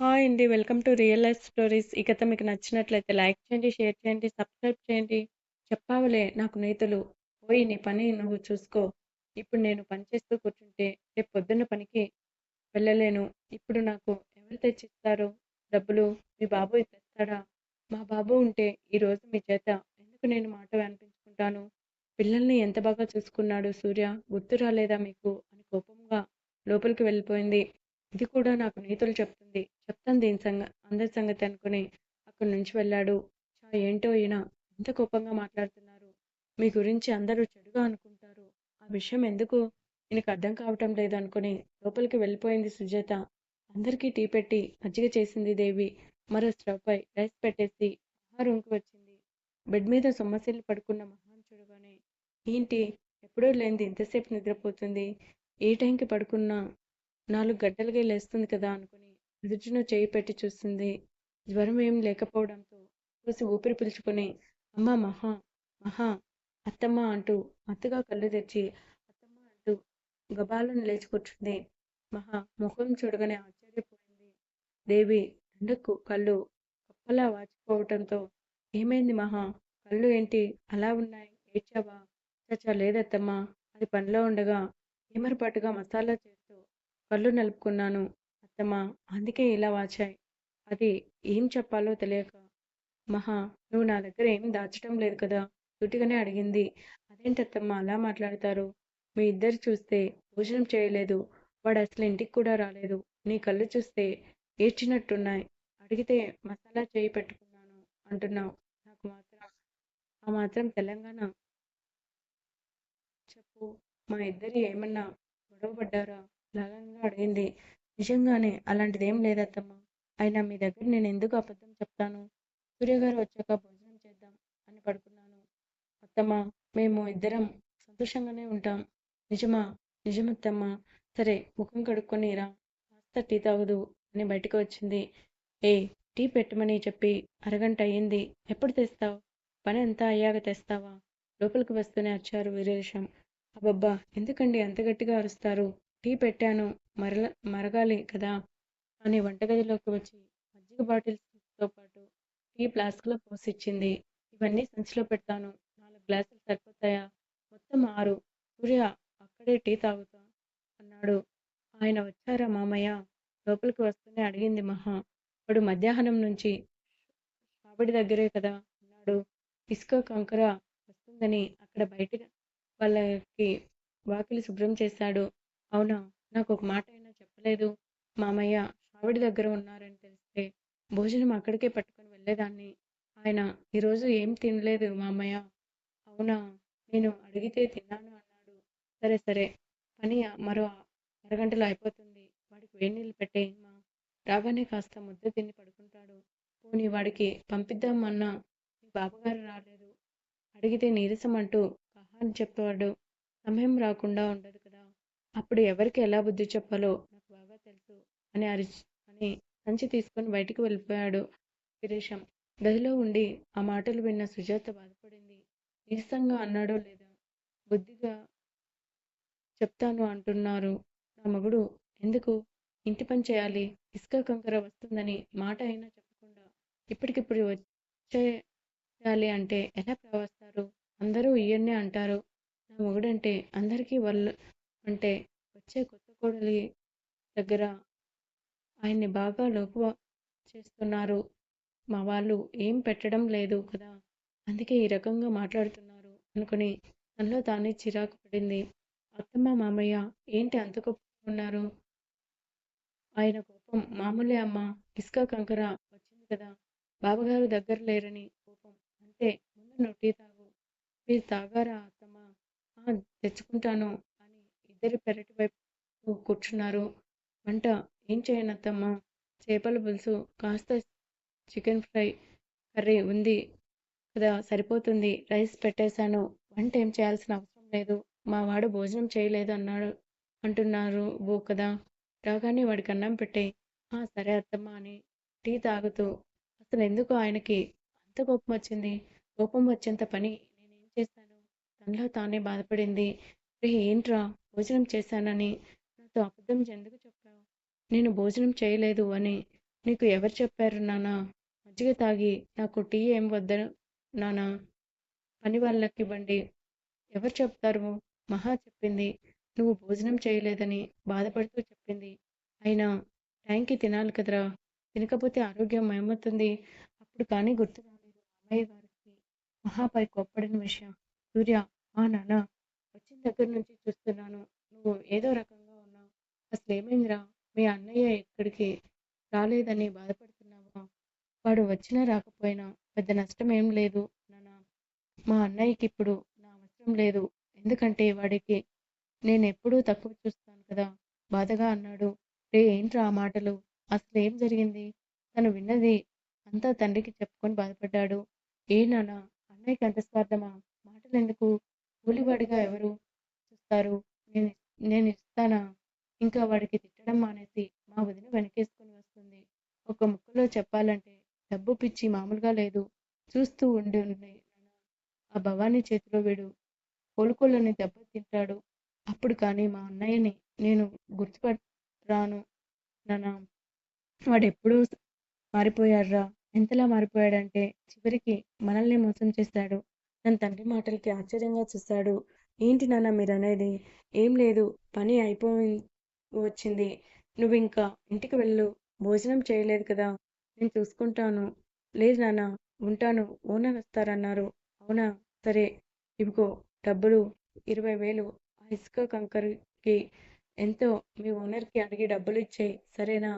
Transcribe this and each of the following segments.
Hi అండి. Welcome to real life stories. ఈ కథ మీకు నచ్చినట్లయితే లైక్ చేయండి, షేర్ చేయండి, సబ్స్క్రైబ్ చేయండి. చెప్పావులే నాకు నేతలు పోయి నీ పని నువ్వు చూసుకో. ఇప్పుడు నేను పని చేస్తూ కూర్చుంటే రేపు పొద్దున్న పనికి వెళ్ళలేను. ఇప్పుడు నాకు ఎవరు తెచ్చిస్తారు డబ్బులు? మీ బాబు తెస్తాడా? మా బాబు ఉంటే ఈరోజు మీ చేత ఎందుకు నేను మాట అనిపించుకుంటాను? పిల్లల్ని ఎంత బాగా చూసుకున్నాడు సూర్య. గుర్తు రాలేదా మీకు? అని కోపంగా లోపలికి వెళ్ళిపోయింది. ఇది కూడా నాకు నీతులు చెప్తుంది. చెప్తాను దీని సంగ అందరి సంగతి అనుకుని అక్కడి నుంచి వెళ్ళాడు. చా ఏంటో ఈయన ఎంత కోపంగా మాట్లాడుతున్నారు. మీ గురించి అందరూ చెడుగా అనుకుంటారు. ఆ విషయం ఎందుకు ఈయనకు అర్థం కావటం లేదు అనుకుని లోపలికి వెళ్ళిపోయింది సుజాత. అందరికీ టీ పెట్టి మజ్జిగ చేసింది దేవి. మరో స్టవ్పై రైస్ పెట్టేసి మహా రూమ్కి వచ్చింది. బెడ్ మీద సొమ్మసిల్లి పడుకున్న మహాన్ చూడగానే ఏంటి ఎప్పుడూ లేనిది ఇంతసేపు నిద్రపోతుంది. ఏ టైంకి పడుకున్నా నాలుగు గడ్డలుగా లేస్తుంది కదా అనుకుని నుదుటిన చేయి పెట్టి చూస్తుంది. జ్వరం ఏం లేకపోవడంతో చూసి ఊపిరి పీల్చుకుని అమ్మ మహా మహా అత్తమ్మ అంటూ అత్తగా కళ్ళు తెచ్చి అత్తమ్మ అంటూ గబాలను లేచి కూర్చుంది. మహా ముఖం చూడగానే ఆశ్చర్యపోయింది. దేవి రెండకు కళ్ళు కప్పలా వాచిపోవటంతో ఏమైంది మహా? కళ్ళు ఏంటి అలా ఉన్నాయి? ఏడ్చావా? చచ్చా లేదత్తమ్మా అది పనిలో ఉండగా ఏమరపాటుగా మసాలా చేసి కళ్ళు నలుపుకున్నాను అత్తమ్మా అందుకే ఇలా వాచాయి. అది ఏం చెప్పాలో తెలియక మహా నువ్వు నా దగ్గర ఏం దాచటం లేదు కదా దుటిగానే అడిగింది. అదేంటత్తమ్మా అలా మాట్లాడతారు? మీ ఇద్దరు చూస్తే భోజనం చేయలేదు. వాడు అసలు ఇంటికి కూడా రాలేదు. నీ కళ్ళు చూస్తే ఏడ్చినట్టున్నాయి. అడిగితే మసాలా చేయి పెట్టుకున్నాను అంటున్నావు. నాకు మాత్రం ఆ మాత్రం తెలంగాణ చెప్పు మా ఇద్దరు ఏమన్నా గొడవపడ్డారా? లాలనగా అడిగింది. నిజంగానే అలాంటిదేం లేదత్తమ్మ అయినా మీ దగ్గర నేను ఎందుకు అబద్ధం చెప్తాను? సూర్యగారు వచ్చాక భోజనం చేద్దాం అని పడుకున్నాను. అత్తమ్మ మేము ఇద్దరం సంతోషంగానే ఉంటాం. నిజమా? నిజమత్తమ్మ సరే ముఖం కడుక్కొని రా. కాస్త టీ తాగదు అని బయటికి వచ్చింది. ఏ టీ పెట్టమని చెప్పి అరగంట అయింది. ఎప్పుడు తెస్తావు పని అంతా అయ్యాక తెస్తావా? లోపలికి వస్తూనే అరిచారు వీరేశం. అబ్బబ్బా ఎందుకండి అంత గట్టిగా అరుస్తారు? టీ పెట్టాను మరల మరగాలి కదా అని వంటగదిలోకి వచ్చి మజ్జిగ బాటిల్స్తో పాటు టీ ఫ్లాస్క్లో పోసిచ్చింది. ఇవన్నీ సంచిలో పెడతాను. నాలుగు గ్లాసులు సరిపోతాయా? మొత్తం ఆరు. సూర్య అక్కడే టీ తాగుతా అన్నాడు. ఆయన వచ్చారా మామయ్య? లోపలికి వస్తూనే అడిగింది మహా. వాడు మధ్యాహ్నం నుంచి షావిడి దగ్గరే కదా ఉన్నాడు. ఇసుక కంకర వస్తుందని అక్కడ బయట వాళ్ళకి వాకిలి శుభ్రం చేశాడు. అవునా? నాకు ఒక మాట అయినా చెప్పలేదు. మామయ్య షావిడి దగ్గర ఉన్నారని తెలిస్తే భోజనం అక్కడికే పట్టుకొని వెళ్ళేదాన్ని. ఆయన ఈరోజు ఏం తినలేదు మామయ్య. అవునా? నేను అడిగితే తిన్నాను అన్నాడు. సరే సరే పని మరో అరగంటలో అయిపోతుంది. వాడికి వేడినీళ్ళు పెట్టేయమ్మా. రాగానే కాస్త ముద్ద తిని పడుకుంటాడు. పోనీ వాడికి పంపిద్దామన్నా మీ బావగారు రాలేదు. అడిగితే నీరసం అంటూ కహాని చెప్పేవాడు సమయం రాకుండా ఉండదు అప్పుడు ఎవరికి ఎలా బుద్ధి చెప్పాలో నాకు బాగా తెలుసు అని అరిచి అని సంచి తీసుకొని బయటికి వెళ్ళిపోయాడు వీరేశం. గదిలో ఉండి ఆ మాటలు విన్న సుజాత బాధపడింది. నీరసంగా అన్నాడో లేదా బుద్ధిగా చెప్తాను అంటున్నారు నా మగుడు ఎందుకు ఇంటి పని చేయాలి ఇసుక కంకర వస్తుందని మాట అయినా చెప్పకుండా ఇప్పటికిప్పుడు వచ్చేయాలి అంటే ఎలా ప్రవస్తారు అందరూ ఈయన్నే అంటారు నా మొగుడంటే అందరికీ వల్ల అంటే వచ్చే కొత్త కోడలి దగ్గర ఆయన్ని బాగా లోకువ చేస్తున్నారు. మా వాళ్ళు ఏం పెట్టడం లేదు కదా అందుకే ఈ రకంగా మాట్లాడుతున్నారు అనుకుని తనలో తానే చిరాకు పడింది. అత్తమ్మ మామయ్య ఏంటి అంత ఉన్నారు? ఆయన కోపం మామూలే అమ్మ ఇసుక కంకర వచ్చింది కదా బాబుగారు దగ్గర లేరని కోపం. అంటే ముందు నొట్టి తాగు. మీరు తాగారా అత్తమ్మ? తెచ్చుకుంటాను ఇద్దరి పెరటి వైపు కూర్చున్నారు. వంట ఏం చేయనత్తమ్మా? చేపల పులుసు కాస్త చికెన్ ఫ్రై కర్రీ ఉంది కదా సరిపోతుంది. రైస్ పెట్టేశాను. వంట ఏం చేయాల్సిన అవసరం లేదు. మా వాడు భోజనం చేయలేదు అన్నాడు అంటున్నారు ఓ కదా. రాగానే వాడికి అన్నం పెట్టేయి ఆ సరే అత్తమ్మ అని టీ తాగుతూ అసలు ఎందుకు ఆయనకి అంత కోపం వచ్చింది? కోపం వచ్చేంత పని నేనేం చేశాను? తనలో తానే బాధపడింది. రే ఏంట్రా? భోజనం చేశానని. నాతో అబద్ధం ఎందుకు చెప్పావు? నేను భోజనం చేయలేదు అని నీకు ఎవరు చెప్పారు నానా? మజ్జిగ తాగి నాకు టీ ఏం వద్ద నానా? పని వాళ్ళకి ఇవ్వండి. ఎవరు చెప్తారు? మహా చెప్పింది. నువ్వు భోజనం చేయలేదని బాధపడుతూ చెప్పింది. అయినా టైంకి తినాలి కదరా? తినకపోతే ఆరోగ్యం ఏమవుతుంది? అప్పుడు కానీ గుర్తు రాలేదు అమ్మాయి గారికి మహాపై కోప్పడిన విషయం. సూర్య ఆ నాన్న దగ్గర నుంచి చూస్తున్నాను. నువ్వు ఏదో రకంగా ఉన్నావు. అసలు ఏమైందిరా? మీ అన్నయ్య ఇక్కడికి రాలేదని బాధపడుతున్నావా? వాడు వచ్చినా రాకపోయినా పెద్ద నష్టం ఏం లేదు నాన్న. మా అన్నయ్యకి ఇప్పుడు నా అవసరం లేదు. ఎందుకంటే వాడికి నేను ఎప్పుడూ తక్కువ చూస్తాను కదా. బాధగా అన్నాడు. రే ఏంట్రా ఆ మాటలు? అసలు ఏం జరిగింది? తను విన్నది అంతా తండ్రికి చెప్పుకొని బాధపడ్డాడు. ఏ నాన్న? అన్నయ్యకి అంత స్వార్థమా? మాటలు ఎందుకు కూలివాడిగా ఎవరు? ఇస్తారు. నేను నేను ఇస్తానా? ఇంకా వాడికి తిట్టడం మానేసి మా వదిన వెనకేసుకుని వస్తుంది. ఒక ముక్కలో చెప్పాలంటే డబ్బు పిచ్చి మామూలుగా లేదు. చూస్తూ ఉండి ఉండి ఆ భవానీ చేతిలో వీడు కోలుకోలని దెబ్బ తింటాడు. అప్పుడు కానీ మా అన్నయ్యని నేను గుర్తుపట్టరాను వాడు ఎప్పుడూ మారిపోయాడురా? ఎంతలా మారిపోయాడంటే చివరికి మనల్ని మోసం చేశాడు తన తండ్రి మాటలకి ఆశ్చర్యంగా చూశాడు ఏంటి నాన్న మీరు అనేది ఏం లేదు పని అయిపోయి వచ్చింది. నువ్వు ఇంకా ఇంటికి వెళ్ళు. భోజనం చేయలేదు కదా? నేను చూసుకుంటాను. లేదు నాన్న ఉంటాను. ఓనర్ వస్తారన్నారు. అవునా? సరే. ఇవిగో డబ్బులు. ఇరవై వేలు. ఆ ఇసుక కంకరకి ఎంతో మీ ఓనర్కి అడిగి డబ్బులు ఇచ్చేయి. సరేనా?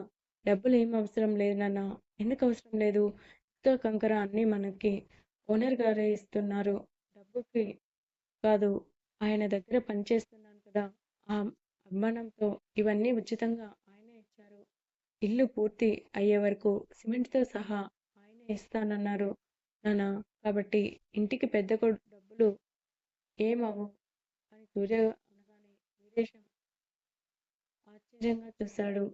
డబ్బులు ఏం అవసరం లేదు నాన్న. ఎందుకు అవసరం లేదు? ఇసుక కంకర అన్నీ మనకి ఓనర్ గారే ఇస్తున్నారు. డబ్బుకి కాదు. ఆయన దగ్గర పనిచేస్తున్నాను కదా ఆ అభిమానంతో ఇవన్నీ ఉచితంగా ఆయనే ఇచ్చారు. ఇల్లు పూర్తి అయ్యే వరకు సిమెంట్తో సహా ఆయనే ఇస్తానన్నారు నాన్న కాబట్టి ఇంటికి పెద్ద కొడుకు డబ్బులు ఏమవు అని సూర్య అనగానే ఆశ్చర్యంగా చూశాడు.